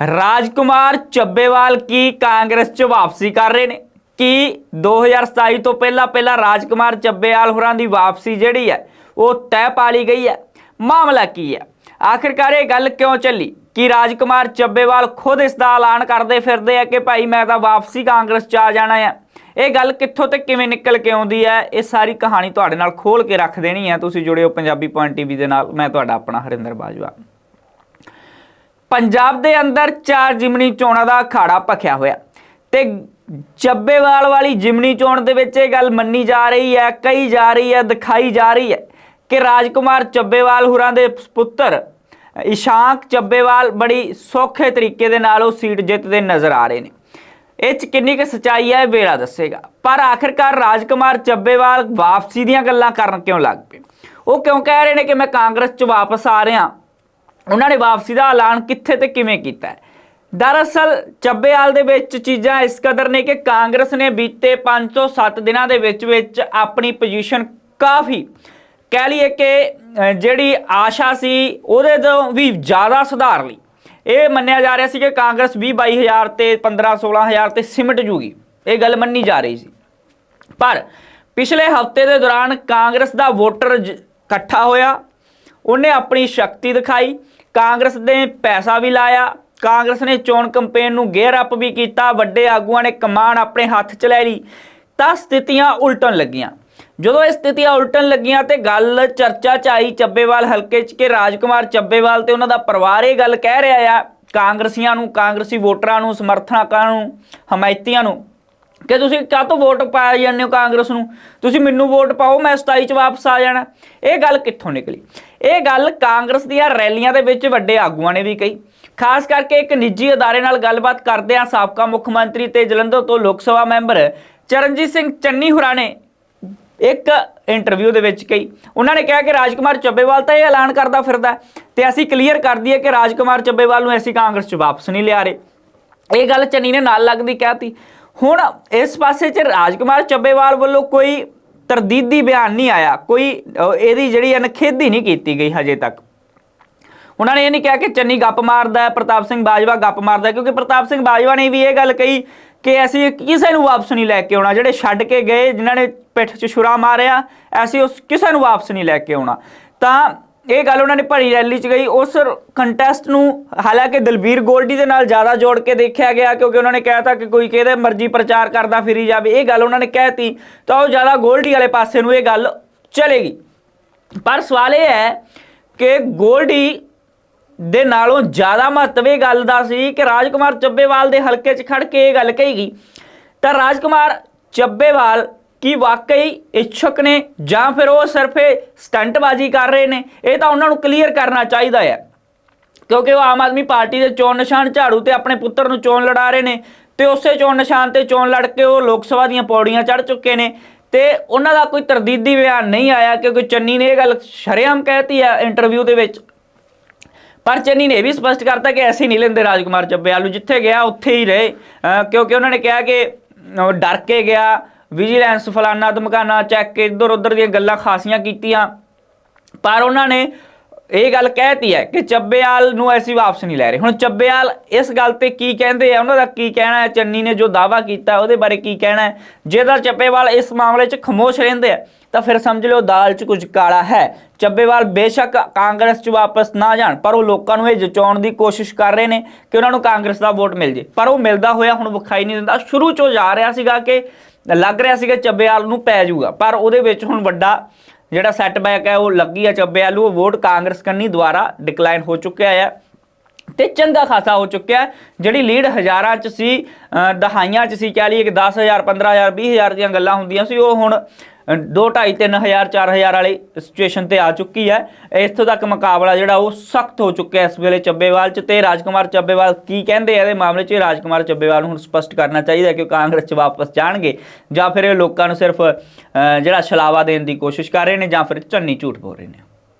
ਰਾਜਕੁਮਾਰ ਚੱਬੇਵਾਲ ਕੀ ਕਾਂਗਰਸ 'ਚ ਵਾਪਸੀ ਕਰ ਰਹੇ ਨੇ? ਕੀ 2027 ਤੋਂ ਪਹਿਲਾਂ ਪਹਿਲਾਂ ਰਾਜਕੁਮਾਰ ਚੱਬੇਵਾਲ ਹੋਰਾਂ ਦੀ ਵਾਪਸੀ ਜਿਹੜੀ ਹੈ, ਉਹ ਤੈਅ ਪਾ ਲਈ ਗਈ ਹੈ? ਮਾਮਲਾ ਕੀ ਹੈ? ਆਖਿਰਕਾਰ ਇਹ ਗੱਲ ਕਿਉਂ ਚੱਲੀ? ਕਿ ਰਾਜਕੁਮਾਰ ਚੱਬੇਵਾਲ ਖੁਦ ਇਸ ਦਾ ਐਲਾਨ ਕਰਦੇ ਫਿਰਦੇ ਆ ਕਿ ਭਾਈ ਮੈਂ ਤਾਂ ਵਾਪਸੀ ਕਾਂਗਰਸ 'ਚ ਆ ਜਾਣਾ ਆ? ਇਹ ਗੱਲ ਕਿੱਥੋਂ ਤੇ ਕਿਵੇਂ ਨਿਕਲ ਕੇ ਆਉਂਦੀ ਹੈ? ਇਹ ਸਾਰੀ ਕਹਾਣੀ ਤੁਹਾਡੇ ਨਾਲ ਖੋਲ ਕੇ ਰੱਖ ਦੇਣੀ ਹੈ। ਤੁਸੀਂ ਜੁੜਿਓ ਪੰਜਾਬੀ ਪੁਆਇੰਟ ਟੀਵੀ ਦੇ ਨਾਲ। ਮੈਂ ਤੁਹਾਡਾ ਆਪਣਾ ਹਰਿੰਦਰ ਬਾਜਵਾ। ਪੰਜਾਬ ਦੇ ਅੰਦਰ ਚਾਰ ਜਿਮਨੀ ਚੋਣਾਂ ਦਾ ਅਖਾੜਾ ਭਖਿਆ ਹੋਇਆ। ਤੇ ਚੱਬੇਵਾਲ ਵਾਲੀ ਜਿਮਨੀ ਚੋਣ ਦੇ ਵਿੱਚ ਇਹ ਗੱਲ ਮੰਨੀ ਜਾ ਰਹੀ ਹੈ, ਕਹੀ ਜਾ ਰਹੀ ਹੈ, ਦਿਖਾਈ ਜਾ ਰਹੀ ਹੈ ਕਿ ਰਾਜਕੁਮਾਰ ਚੱਬੇਵਾਲ ਹੁਰਾਂ ਦੇ ਪੁੱਤਰ ਇਸ਼ਾਂਕ ਚੱਬੇਵਾਲ ਬੜੀ ਸੌਖੇ ਤਰੀਕੇ ਦੇ ਨਾਲ ਉਹ ਸੀਟ ਜਿੱਤਦੇ ਨਜ਼ਰ ਆ ਰਹੇ ਨੇ। ਇਹ ਚ ਕਿੰਨੀ ਕੁ ਸਚਾਈ ਹੈ ਇਹ ਵੇਲਾ ਦੱਸੇਗਾ। ਪਰ ਆਖਿਰਕਾਰ ਰਾਜਕੁਮਾਰ ਚੱਬੇਵਾਲ ਵਾਪਸੀ ਦੀਆਂ ਗੱਲਾਂ ਕਰਨ ਕਿਉਂ ਲੱਗ ਪਏ? ਉਹ ਕਿਉਂ ਕਹਿ ਰਹੇ ਨੇ ਕਿ ਮੈਂ ਕਾਂਗਰਸ 'ਚ ਵਾਪਸ ਆ ਰਿਹਾ? ਉਹਨਾਂ ਨੇ ਵਾਪਸੀ ਦਾ ਐਲਾਨ ਕਿੱਥੇ ਤੇ ਕਿਵੇਂ ਕੀਤਾ ਹੈ? ਦਰਅਸਲ, ਚੱਬੇਵਾਲ ਦੇ ਵਿੱਚ ਚੀਜ਼ਾਂ ਇਸ ਕਦਰ ਨੇ ਕਿ ਕਾਂਗਰਸ ਨੇ ਬੀਤੇ 5 ਤੋਂ 7 ਦਿਨਾਂ ਦੇ ਵਿੱਚ ਵਿੱਚ ਆਪਣੀ ਪੋਜੀਸ਼ਨ ਕਾਫੀ ਕਹਿ ਲਈਏ ਕਿ ਜਿਹੜੀ ਆਸ਼ਾ ਸੀ, ਉਹਦੇ ਤੋਂ ਵੀ ਜ਼ਿਆਦਾ ਸੁਧਾਰ ਲਈ। ਇਹ ਮੰਨਿਆ ਜਾ ਰਿਹਾ ਸੀ ਕਿ ਕਾਂਗਰਸ 20 22000 ਤੇ 15 16000 ਤੇ ਸਿਮਟ ਜੂਗੀ। ਇਹ ਗੱਲ ਮੰਨੀ ਜਾ ਰਹੀ ਸੀ। ਪਰ ਪਿਛਲੇ ਹਫ਼ਤੇ ਦੇ ਦੌਰਾਨ ਕਾਂਗਰਸ ਦਾ ਵੋਟਰ ਜ- ਇਕੱਠਾ ਹੋਇਆ। ਉਹਨੇ ਆਪਣੀ ਸ਼ਕਤੀ ਦਿਖਾਈ। ਕਾਂਗਰਸ ਨੇ ਪੈਸਾ ਵੀ ਲਾਇਆ, ਕਾਂਗਰਸ ਨੇ ਚੋਣ ਕੰਪੇਨ ਨੂੰ ਗੇਅਰ ਅਪ ਵੀ ਕੀਤਾ, ਵੱਡੇ ਆਗੂਆਂ ਨੇ ਕਮਾਨ ਆਪਣੇ ਹੱਥ 'ਚ ਲੈ ਲਈ। ਤਾਂ ਸਥਿਤੀਆਂ ਉਲਟਣ ਲੱਗੀਆਂ। ਜਦੋਂ ਇਹ ਸਥਿਤੀਆਂ ਉਲਟਣ ਲੱਗੀਆਂ ਤੇ ਗੱਲ ਚਰਚਾ 'ਚ ਆਈ ਚੱਬੇਵਾਲ ਹਲਕੇ 'ਚ ਕਿ ਰਾਜਕੁਮਾਰ ਚੱਬੇਵਾਲ ਤੇ ਉਹਨਾਂ ਦਾ ਪਰਿਵਾਰ ਇਹ ਗੱਲ ਕਹਿ ਰਿਹਾ ਆ, ਕਾਂਗਰਸੀਆਂ ਨੂੰ, ਕਾਂਗਰਸੀ ਵੋਟਰਾਂ ਨੂੰ, ਸਮਰਥਕਾਂ ਨੂੰ, ਹਮਾਇਤੀਆਂ ਨੂੰ। ਕਿ ਤੁਸੀਂ ਕਾਹ ਤੋਂ ਵੋਟ ਪਾਈ ਜਾਂਦੇ ਹੋ ਕਾਂਗਰਸ ਨੂੰ? ਤੁਸੀਂ ਮੈਨੂੰ ਵੋਟ ਪਾਓ, ਮੈਂ 27 ਚ ਵਾਪਸ ਆ ਜਾਣਾ। ਇਹ ਗੱਲ ਕਿੱਥੋਂ ਨਿਕਲੀ? ਇਹ ਗੱਲ ਕਾਂਗਰਸ ਦੀਆਂ ਰੈਲੀਆਂ ਦੇ ਵਿੱਚ ਵੱਡੇ ਆਗੂਆਂ ਨੇ ਵੀ ਕਹੀ। ਖਾਸ ਕਰਕੇ ਇੱਕ ਨਿੱਜੀ ਅਦਾਰੇ ਨਾਲ ਗੱਲਬਾਤ ਕਰਦੇ ਆ ਸਾਬਕਾ ਮੁੱਖ ਮੰਤਰੀ ਤੇ ਜਲੰਧਰ ਤੋਂ ਲੋਕ ਸਭਾ ਮੈਂਬਰ ਚਰਨਜੀਤ ਸਿੰਘ ਚੰਨੀ ਹੁਰਾਂ ਨੇ ਇੱਕ ਇੰਟਰਵਿਊ ਦੇ ਵਿੱਚ ਕਹੀ। ਉਹਨਾਂ ਨੇ ਕਿਹਾ ਕਿ ਰਾਜਕੁਮਾਰ ਚੱਬੇਵਾਲ ਤਾਂ ਇਹ ਐਲਾਨ ਕਰਦਾ ਫਿਰਦਾ ਹੈ ਤੇ ਅਸੀਂ ਕਲੀਅਰ ਕਰ ਦਈਏ ਕਿ ਰਾਜਕੁਮਾਰ ਚੱਬੇਵਾਲ ਨੂੰ ਅਸੀਂ ਕਾਂਗਰਸ 'ਚ ਵਾਪਸ ਨਹੀਂ ਲਿਆ ਰਹੇ। ਇਹ ਗੱਲ ਚੰਨੀ ਨੇ ਨਾਲ ਲੱਗਦੀ ਕਹਿਤੀ। ਹੁਣ ਇਸ ਪਾਸੇ 'ਚ ਰਾਜਕੁਮਾਰ ਚੱਬੇਵਾਲ ਵੱਲੋਂ ਕੋਈ ਤਰਦੀਦੀ ਬਿਆਨ ਨਹੀਂ ਆਇਆ, ਕੋਈ ਇਹਦੀ ਜਿਹੜੀ ਅਨਖੇਦੀ ਨਹੀਂ ਕੀਤੀ ਗਈ ਹਜੇ ਤੱਕ। ਉਹਨਾਂ ਨੇ ਇਹ ਨਹੀਂ ਕਿਹਾ ਕਿ ਚੰਨੀ ਗੱਪ ਮਾਰਦਾ ਹੈ, ਪ੍ਰਤਾਪ ਸਿੰਘ ਬਾਜਵਾ ਗੱਪ ਮਾਰਦਾ ਕਿਉਂਕਿ ਪ੍ਰਤਾਪ ਸਿੰਘ ਬਾਜਵਾ ਨੇ ਵੀ ਇਹ ਗੱਲ ਕਹੀ ਕਿ ਅਸੀਂ ਕਿਸੇ ਨੂੰ ਵਾਪਸ ਨਹੀਂ ਲੈ ਕੇ ਆਉਣਾ, ਜਿਹੜੇ ਛੱਡ ਕੇ ਗਏ, ਜਿਨ੍ਹਾਂ ਨੇ ਪਿੱਠ 'ਚ ਛੁਰਾ ਮਾਰਿਆ, ਅਸੀਂ ਉਸ ਕਿਸੇ ਨੂੰ ਵਾਪਸ ਨਹੀਂ ਲੈ ਕੇ ਆਉਣਾ। ਤਾਂ ਇਹ ਗੱਲ ਉਹਨਾਂ ਨੇ ਭਰੀ ਰੈਲੀ 'ਚ ਗਈ। ਉਸ ਕੰਟੈਸਟ ਨੂੰ ਹਾਲਾਂਕਿ ਦਲਬੀਰ ਗੋਲਡੀ ਦੇ ਨਾਲ ਜ਼ਿਆਦਾ ਜੋੜ ਕੇ ਦੇਖਿਆ ਗਿਆ, ਕਿਉਂਕਿ ਉਹਨਾਂ ਨੇ ਕਿਹਾ ਤਾਂ ਕਿ ਕੋਈ ਕਿਹਦੇ ਮਰਜ਼ੀ ਪ੍ਰਚਾਰ ਕਰਦਾ ਫਿਰੀ ਜਾਵੇ। ਇਹ ਗੱਲ ਉਹਨਾਂ ਨੇ ਕਹਿਤੀ। ਤਾਂ ਉਹ ਜ਼ਿਆਦਾ ਗੋਲਡੀ ਵਾਲੇ ਪਾਸੇ ਨੂੰ ਇਹ ਗੱਲ ਚਲੇਗੀ। ਪਰ ਸਵਾਲ ਇਹ ਹੈ ਕਿ ਗੋਲਡੀ ਦੇ ਨਾਲੋਂ ਜ਼ਿਆਦਾ ਮਹੱਤਵ ਇਹ ਗੱਲ ਦਾ ਸੀ ਕਿ ਰਾਜਕੁਮਾਰ ਚੱਬੇਵਾਲ ਦੇ ਹਲਕੇ 'ਚ ਖੜ ਕੇ ਇਹ ਗੱਲ ਕਹੀ ਗਈ ਤਾਂ ਰਾਜਕੁਮਾਰ ਚੱਬੇਵਾਲ ਕਿ ਵਾਕਈ ਇੱਛੁਕ ਨੇ ਜਾਂ ਫਿਰ ਉਹ ਸਿਰਫ ਇਹ ਸਟੰਟਬਾਜ਼ੀ ਕਰ ਰਹੇ ਨੇ? ਇਹ ਤਾਂ ਉਹਨਾਂ ਨੂੰ ਕਲੀਅਰ ਕਰਨਾ ਚਾਹੀਦਾ ਹੈ। ਕਿਉਂਕਿ ਉਹ ਆਮ ਆਦਮੀ ਪਾਰਟੀ ਦੇ ਚੋਣ ਨਿਸ਼ਾਨ ਝਾੜੂ ਤੇ ਆਪਣੇ ਪੁੱਤਰ ਨੂੰ ਚੋਣ ਲੜਾ ਰਹੇ ਨੇ ਤੇ ਉਸੇ ਚੋਣ ਨਿਸ਼ਾਨ ਤੇ ਚੋਣ ਲੜ ਕੇ ਉਹ ਲੋਕ ਸਭਾ ਦੀਆਂ ਪੌੜੀਆਂ ਚੜ ਚੁੱਕੇ ਨੇ ਤੇ ਉਹਨਾਂ ਦਾ ਕੋਈ ਤਰਦੀਦੀ ਬਿਆਨ ਨਹੀਂ ਆਇਆ ਕਿਉਂਕਿ ਚੰਨੀ ਨੇ ਇਹ ਗੱਲ ਸ਼ਰੇਆਮ ਕਹਿਤੀ ਆ ਇੰਟਰਵਿਊ ਦੇ ਵਿੱਚ। ਪਰ ਚੰਨੀ ਨੇ ਇਹ ਵੀ ਸਪਸ਼ਟ ਕਰਤਾ ਕਿ ਐਸੇ ਨਹੀਂ ਲੈਂਦੇ ਰਾਜਕੁਮਾਰ ਚੱਬੇਵਾਲ ਨੂੰ ਜਿੱਥੇ ਗਿਆ ਉੱਥੇ ਹੀ ਰਹੇ। ਕਿਉਂਕਿ ਉਹਨਾਂ ਨੇ ਕਿਹਾ ਕਿ ਡਰ ਕੇ ਗਿਆ ਵਿਜੀਲੈਂਸ ਫਲਾਨਾ ਧਮਕਾਨਾ ਚੈੱਕ ਕੇ ਇੱਧਰ ਉੱਧਰ ਦੀਆਂ ਗੱਲਾਂ ਖਾਸੀਆਂ ਕੀਤੀਆਂ। ਪਰ ਉਹਨਾਂ ਨੇ ਇਹ ਗੱਲ ਕਹਿਤੀ ਹੈ ਕਿ ਚੱਬੇਵਾਲ ਨੂੰ ਅਸੀਂ ਵਾਪਸ ਨਹੀਂ ਲੈ ਰਹੇ। ਹੁਣ ਚੱਬੇਵਾਲ ਇਸ ਗੱਲ ਤੇ ਕੀ ਕਹਿੰਦੇ ਆ? ਉਹਨਾਂ ਦਾ ਕੀ ਕਹਿਣਾ ਹੈ? ਚੰਨੀ ਨੇ ਜੋ ਦਾਵਾ ਕੀਤਾ, ਉਹਦੇ ਬਾਰੇ ਕੀ ਕਹਿਣਾ ਹੈ? ਜੇਕਰ ਚੱਬੇਵਾਲ ਇਸ ਮਾਮਲੇ 'ਚ ਖਮੋਸ਼ ਰਹਿੰਦੇ ਆ, ਤਾਂ ਫਿਰ ਸਮਝ ਲਿਓ ਦਾਲ 'ਚ ਕੁਝ ਕਾਲਾ ਹੈ। ਚੱਬੇਵਾਲ ਬੇਸ਼ੱਕ ਕਾਂਗਰਸ 'ਚ ਵਾਪਸ ਨਾ ਜਾਣ, ਪਰ ਉਹ ਲੋਕਾਂ ਨੂੰ ਇਹ ਜਚਾਉਣ ਦੀ ਕੋਸ਼ਿਸ਼ ਕਰ ਰਹੇ ਨੇ ਕਿ ਉਹਨਾਂ ਨੂੰ ਕਾਂਗਰਸ ਦਾ ਵੋਟ ਮਿਲ ਜੇ। ਪਰ ਉਹ ਮਿਲਦਾ ਹੋਇਆ ਹੁਣ ਵਿਖਾਈ ਨਹੀਂ ਦਿੰਦਾ। ਸ਼ੁਰੂ 'ਚੋਂ ਜਾ ਰਿਹਾ ਸੀਗਾ ਕਿ ਲੱਗ ਰਿਹਾ ਸੀਗਾ ਚੱਬੇਵਾਲ ਨੂੰ ਪੈ ਜਾਊਗਾ, ਪਰ ਉਹਦੇ ਵਿੱਚ ਹੁਣ ਵੱਡਾ ਜਿਹੜਾ ਸੈਟਬੈਕ ਹੈ, ਉਹ ਲੱਗੀ ਆ ਚੱਬੇਵਾਲ ਨੂੰ ਉਹ ਵੋਟ ਕਾਂਗਰਸ ਕੰਨੀ ਦੁਆਰਾ ਡਿਕਲਾਈਨ ਹੋ ਚੁੱਕਿਆ ਹੈ ਤੇ ਚੰਗਾ ਖਾਸਾ ਹੋ ਚੁੱਕਿਆ ਜਿਹੜੀ ਲੀਡ ਹਜ਼ਾਰਾਂ ਚ ਸੀ ਦਹਾਈਆਂ ਚ ਸੀ, ਕਹਿ ਲਈਏ ਕਿ 10000 15000 20000 ਦੀਆਂ ਗੱਲਾਂ ਹੁੰਦੀਆਂ ਸੀ, ਉਹ ਹੁਣ 2 2.5 3000 4000 ਵਾਲੀ ਸਿਚੁਏਸ਼ਨ ਤੇ ਆ ਚੁੱਕੀ ਹੈ। ਇੱਥੋਂ ਤੱਕ ਮੁਕਾਬਲਾ ਜਿਹੜਾ ਉਹ ਸਖਤ ਹੋ ਚੁੱਕਿਆ ਇਸ ਵੇਲੇ ਚੱਬੇਵਾਲ ਚ ਤੇ ਰਾਜਕੁਮਾਰ ਚੱਬੇਵਾਲ ਕੀ ਕਹਿੰਦੇ ਆ ਇਹਦੇ ਮਾਮਲੇ 'ਚ? ਰਾਜਕੁਮਾਰ ਚੱਬੇਵਾਲ ਨੂੰ ਹੁਣ ਸਪਸ਼ਟ ਕਰਨਾ ਚਾਹੀਦਾ ਕਿ ਉਹ ਕਾਂਗਰਸ 'ਚ ਵਾਪਸ ਜਾਣਗੇ ਜਾਂ ਫਿਰ ਇਹ ਲੋਕਾਂ ਨੂੰ ਸਿਰਫ ਜਿਹੜਾ ਛਲਾਵਾ ਦੇਣ ਦੀ ਕੋਸ਼ਿਸ਼ ਕਰ ਰਹੇ ਨੇ ਜਾਂ ਫਿਰ ਝੰਨੀ ਝੂਠ ਬੋਲ ਰਹੇ ਨੇ।